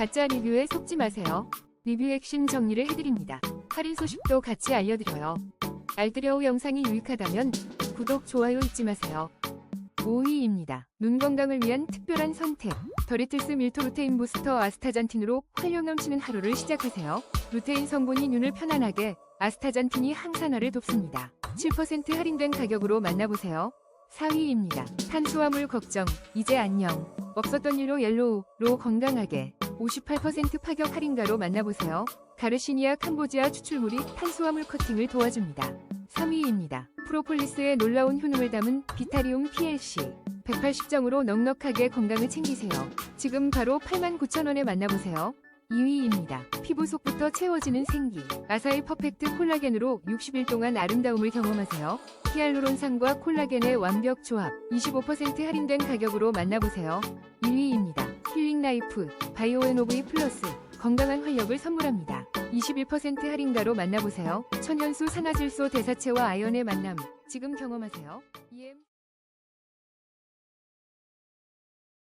가짜 리뷰에 속지 마세요. 리뷰 핵심 정리를 해드립니다. 할인 소식도 같이 알려드려요. 알뜰여우 영상이 유익하다면 구독, 좋아요 잊지 마세요. 5위입니다. 눈 건강을 위한 특별한 선택. 더리틀스 밀토 루테인 부스터 아스타잔틴으로 활력 넘치는 하루를 시작하세요. 루테인 성분이 눈을 편안하게, 아스타잔틴이 항산화를 돕습니다. 7% 할인된 가격으로 만나보세요. 4위입니다. 탄수화물 걱정, 이제 안녕. 없었던 일로 옐로우로 건강하게 58% 파격 할인가로 만나보세요. 가르시니아 캄보지아 추출물이 탄수화물 커팅을 도와줍니다. 3위입니다. 프로폴리스의 놀라운 효능을 담은 비타리움 PLC. 180정으로 넉넉하게 건강을 챙기세요. 지금 바로 89,000원에 만나보세요. 2위입니다. 피부 속부터 채워지는 생기. 아사히 퍼펙트 콜라겐으로 60일 동안 아름다움을 경험하세요. 히알루론산과 콜라겐의 완벽 조합. 25% 할인된 가격으로 만나보세요. 1위입니다. 힐링 라이프 바이오에노브이 플러스 건강한 활력을 선물합니다. 21% 할인가로 만나보세요. 천연수 산화질소 대사체와 아연의 만남 지금 경험하세요. EM